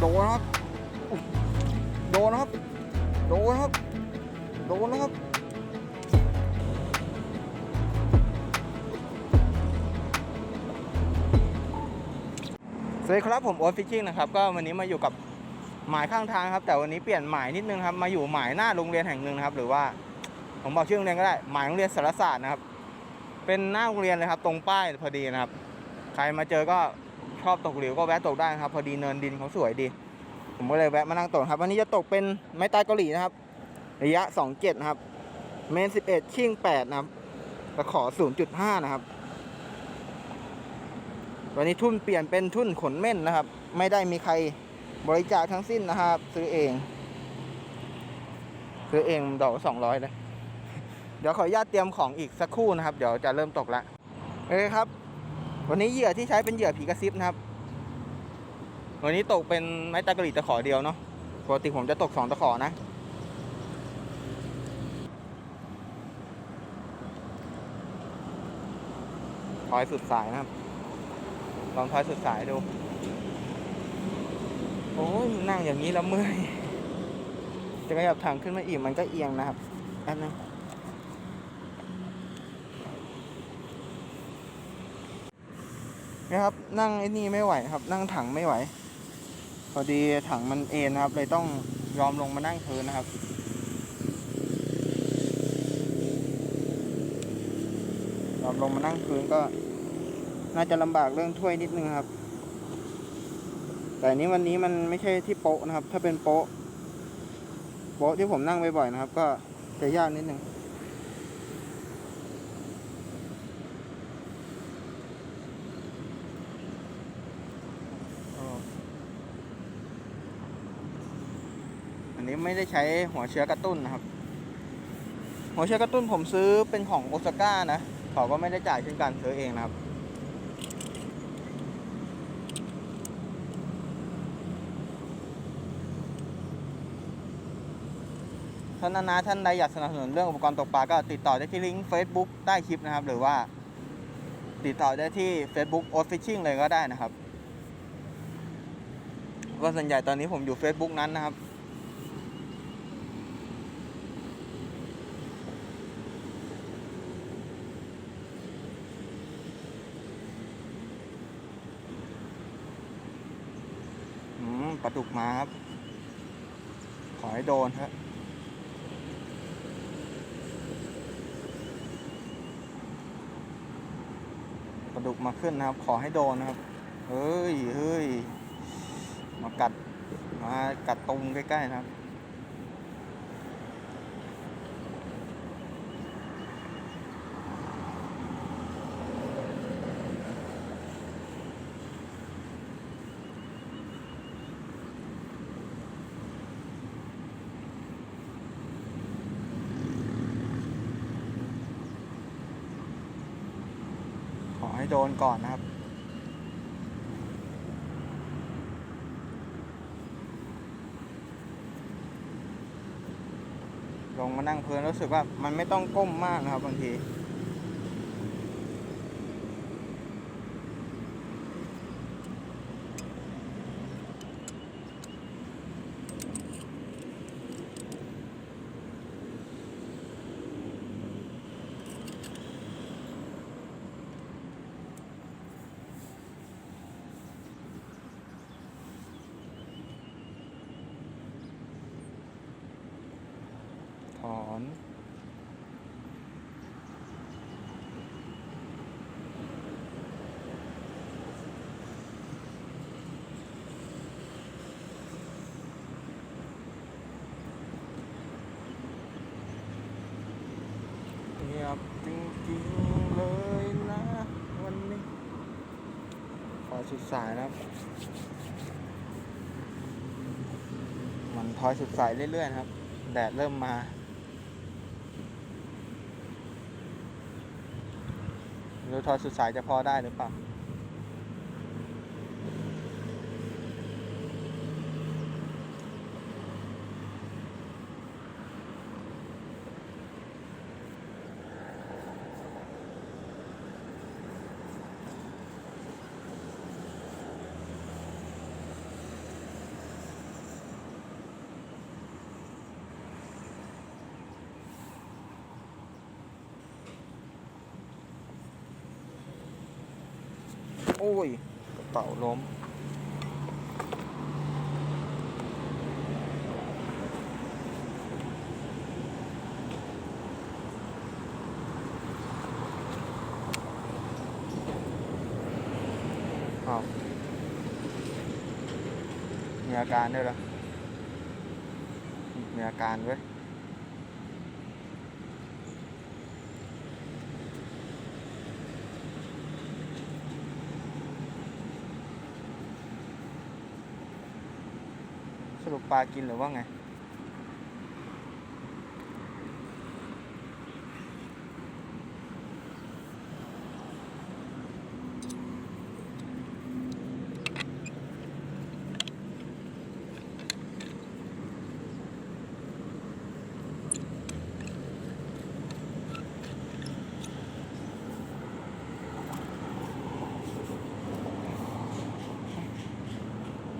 โดนครับ โดนครับ โดนครับ โดนครับ สวัสดีครับผมโอ๊ตฟิชชิ่งนะครับ ก็วันนี้มาอยู่กับหมายข้างทางครับ แต่วันนี้เปลี่ยนหมายนิดนึงครับ มาอยู่หมายหน้าโรงเรียนแห่งหนึ่งนะครับ หรือว่าผมบอกชื่อโรงเรียนก็ได้ หมายโรงเรียนสารศาสตร์นะครับ เป็นหน้าโรงเรียนเลยครับ ตรงป้ายพอดีนะครับ ใครมาเจอก็ ชอบตกหลิวก็แวะตกได้นะครับ พอดีเนินดินเขาสวยดี ผมก็เลยแวะมานั่งตกครับ วันนี้จะตกเป็นไม้ตายเกาหลีนะครับ ระยะ27นะครับ เมน11ชิ่ง8นะครับตะขอ 0.5 นะครับ วันนี้ทุ่นเปลี่ยนเป็นทุ่นขนเม่นนะครับ ไม่ได้มีใครบริจาคทั้งสิ้นนะครับ ซื้อเอง ซื้อเองดอกสองร้อยเลย เดี๋ยวขออนุญาตเตรียมของอีกสักครู่นะครับ เดี๋ยวจะเริ่มตกละโอเคครับ วันนี้เหยื่อที่ใช้เป็นเหยื่อผีกระซิบนะครับ วันนี้ตกเป็นไม้ตะกรีตะขอเดียวเนาะ ปกติผมจะตกสองตะขอนะ ทอยสุดสายนะครับ ลองทอยสุดสายดู โอ้ยนั่งอย่างนี้แล้วเมื่อย จะขยับถังขึ้นมาอีกมันก็เอียงนะครับแป๊บนึง นะครับ นั่งไอ้นี่ไม่ไหวครับ นั่งถังไม่ไหว พอดีถังมันเอ็นนะครับ เลยต้องยอมลงมานั่งพื้นนะครับยอมลงมานั่งพื้นก็ น่าจะลำบากเรื่องถ้วยนิดนึงครับ แต่อันนี้วันนี้มันไม่ใช่ที่โป๊ะนะครับ ถ้าเป็นโป๊ะโป๊ะที่ผมนั่งบ่อยๆนะครับ ก็จะยากนิดนึง นี้ไม่ได้ใช้หัวเชื้อกระตุ้นนะครับ หัวเชื้อกระตุ้นผมซื้อเป็นของโอซาก้านะเขาก็ไม่ได้จ่ายเช่นกันซื้อเองนะครับท่านนาท่านใดอยากสนับสนุนเรื่องอุปกรณ์ตกปลาก็ติดต่อได้ที่ลิงก์ Facebook ใต้คลิปนะครับ หรือว่าติดต่อได้ที่ Facebook o f Fishing เลยก็ได้นะครับก็ส่วนใหญ่ตอนนี้ผมอยู่ Facebook นั้นนะครับ อืมป ลาดุกมาครับ ขอให้โดนครับปลาดุกมาขึ้นนะครับ ขอให้โดนนะครับ เฮ้ยเฮ้ยมากัด มากัดตรงใกล้ๆนะครับ ดนก่อนนะครับ ลงมานั่งพื้นรู้สึกว่ามันไม่ต้องก้มมากนะครับบางที ถ อนเงียบจริงๆเลยนะ วันนี้ ขอสุดสายนะครับ มันทอยสุดสายเรื่อยๆนะครับ แดดเริ่มมา หรือทอสุดสายจะพอได้หรือเปล่า อ้ยกระเป๋าล้มอ้าวมีอาการด้วยเหรอมีอาการเว้ย ปปลากินหรือว่าไง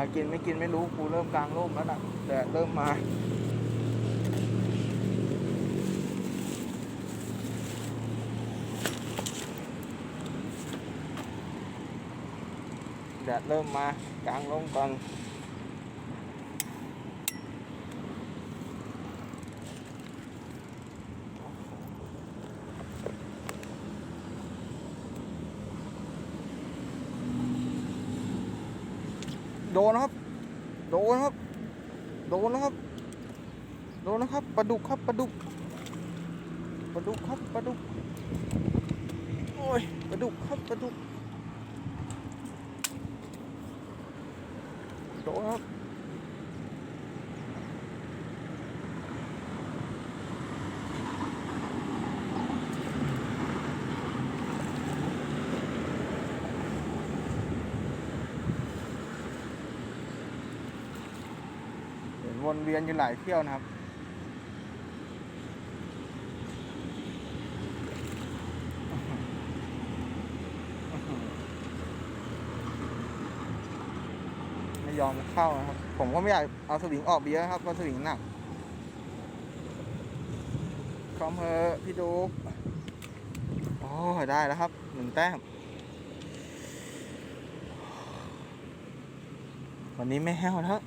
ากินไม่กินไม่รู้กูเริ่มกลางร่มแล้วนะแดดเริ่มมาแดดเริ่มมากลางร่มก่อน โดนนะครับ โดนครับ โดนนะครับ โดนนะครับปลาดุกครับปลาดุกปลาดุกครับปลาดุกโอ้ยปลาดุกครับปลาดุกโดนครับ วนเวียนอยู่หลายเที่ยวนะครับ ไม่ยอมเข้านะครับ ผมก็ไม่อยากเอาสวิงออกเบียครับเพราะสวิงหนักคอมเพอพี่ดูกโอ้ยได้แล้วครับหนึ่งแต้ม วันนี้ไม่แห้วแล้ว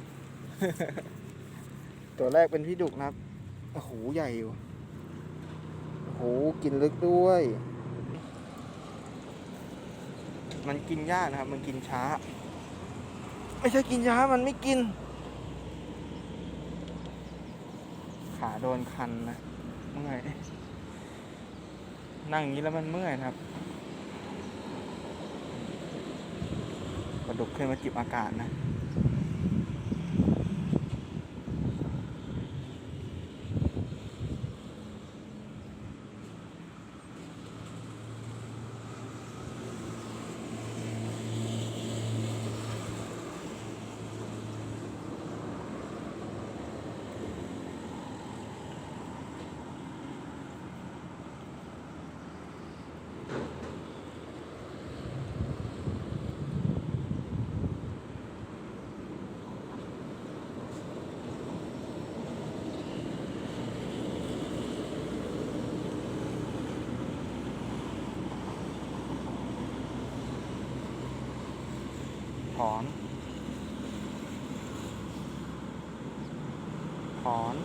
ตัวแรกเป็นพี่ดุกนะครับ โอ้โห ใหญ่อยู่ โอ้โห กินลึกด้วย มันกินยากนะครับ มันกินช้า ไม่ใช่กินช้า มันไม่กิน ขาโดนคันนะ เมื่อย นั่งอย่างนี้แล้วมันเมื่อยครับกระดุกขึ้นมาจิบอากาศนะ อนถอน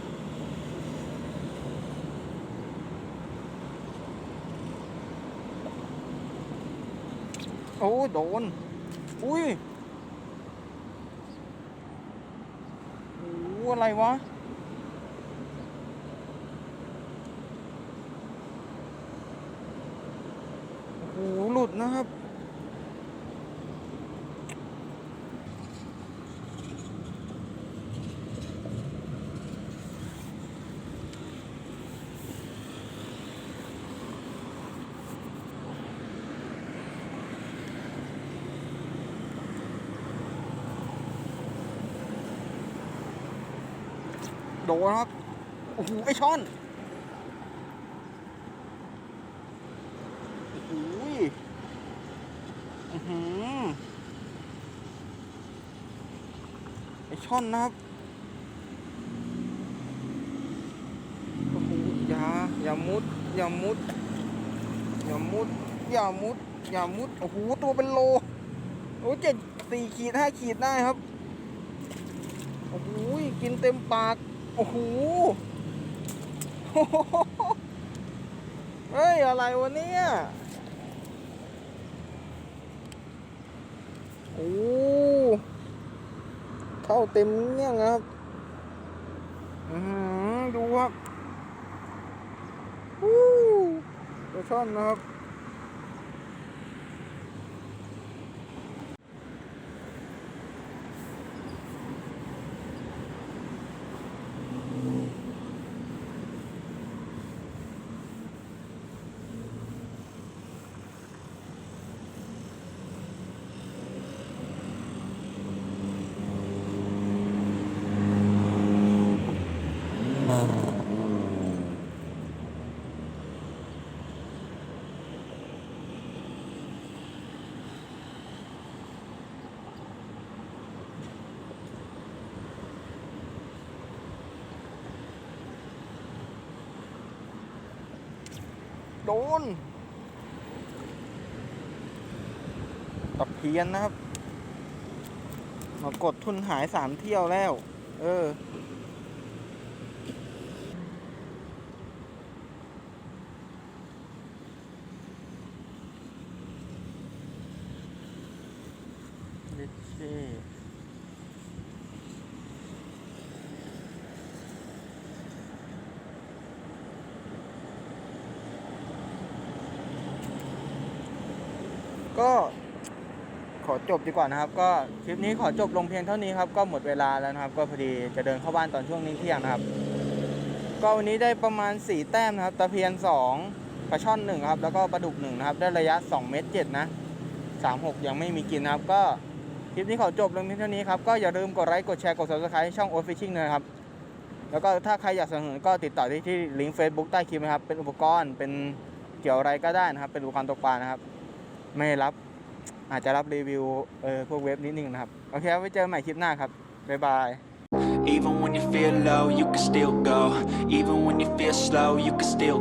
โอ้โดน อุ้ยโอ้อะไรวะ โอ้โหหลุดนะครับ โดนครับ โอ้โห ไอช่อน โอ้โหอือหือไอช่อนนะครับ โอ้โห อย่า อย่ามุด อย่ามุด อย่ามุด อย่ามุด อย่ามุด โอ้โห ตัวเป็นโล โอ้เจ็ดสี่ขีดห้าขีดได้ครับโอ้โหกินเต็มปาก โอ้โหเฮ้ย อะไรวะเนี่ย โอ้เข้าเต็มเงี้ยครับ อือหือดูครับวู้ปลาช่อนนะครับ โดนตะเพียนนะครับ มากดทุนหายสามเที่ยวแล้ว เออ เล็ดเช่ก็ขอ จบดีกว่านะครับ ก็คลิปนี้ขอจบลงเพียงเท่านี้ครับก็หมดเวลาแล้วนะครับ ก็พอดีจะเดินเข้าบ้านตอนช่วงนี้เที่ยงนะครับ ก็วันนี้ได้ประมาณ 4 แต้มนะครับตะเพียน 2ปลาช่อน1ครับแล้วก็ปลาดุก1นะครับได้ระยะ 2 เมตร7นะ36 ยังไม่มีกินนะครับ ก็คลิปนี้ขอจบลงเพียงเท่านี้ครับก็อย่าลืมกดไลค์กดแชร์กด subscribe ช่อง o อ Fishing นะครับแล้วก็ถ้าใครอยากสนับสนุนก็ติดต่อที่ที่ลิงก์ Facebook ใต้คลิปนะครับเป็นอุปกรณ์เป็นเกี่ยวอะไรก็ได้นะครับ เป็นอุปกรณ์ตกปลานะครับ ไม่รับ อาจจะรับรีวิวเออพวกเว็บนิดนึงนะครับ โอเคไว้เจอใหม่คลิปหน้าครับ บ๊ายบาย Even when you feel low, you can still go. Even when you feel slow, you can still